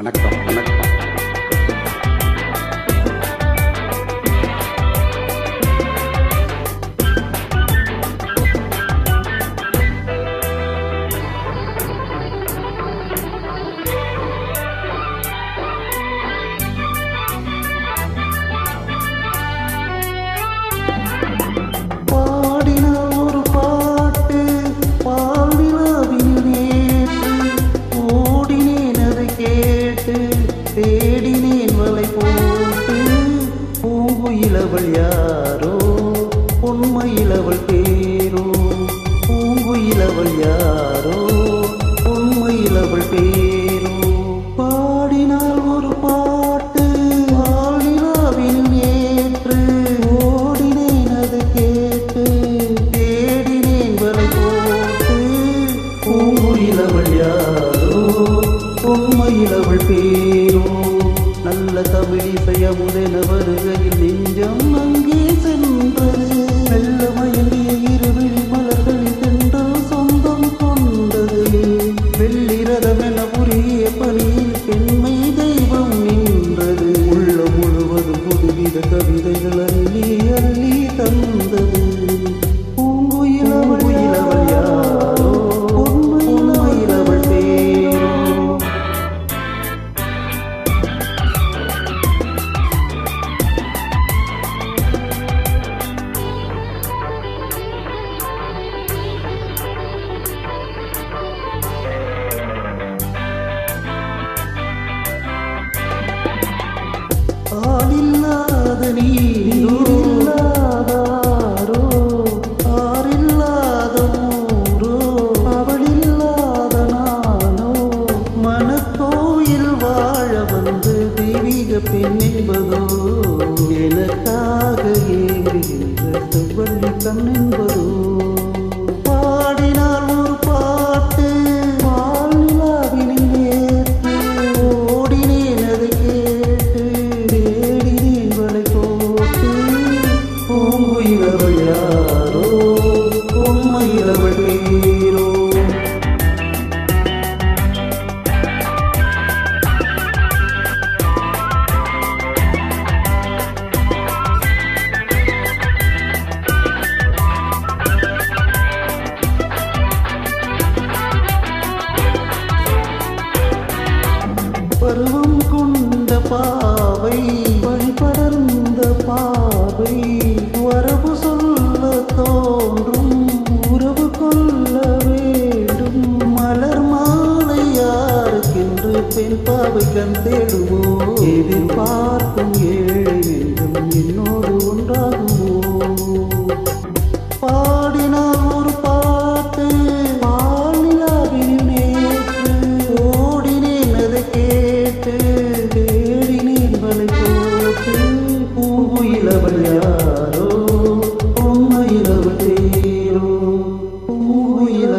வணக்கம் வணக்கம் அவள் யாரோ உண்மையில் அவள் பேரோ? பாடினால் ஒரு பாட்டு பால்நிலாவில் ஏற்று ஓடினேன் அது கேட்டு தேடினேன் வலை போட்டு. பூங்குயிலவள் யாரோ உண்மையில் அவள் பேரோ? நல்ல தமிழிசை அமுதென வருகையில் நெஞ்சம் அங்கே முழுவதும் கவிதைகள் அள்ளி அள்ளி தந்தது. பூங்குயிலவள் யாரோ பேரோ பெண்ணென்பதோ எனக்காக ஏங்குகின்ற செவ்வள்ளி கண் என்பதோ பருவம் கொண்ட பாவை வழிபடர்ந்த பாவை வரவு சொல்ல தோன்றும் உறவு கொள்ள வேண்டும். மலர் மாலை யாருக்கென்று பெண் பாவை கண் தேடுவோ? எதிர்பார்க்கும் ஏழை நெஞ்சம் என்னோடு ஒன்றாகுவோம் உண்மையில் அவள் யாரோ உண்மையில் அவள் தேரோ பூவையில்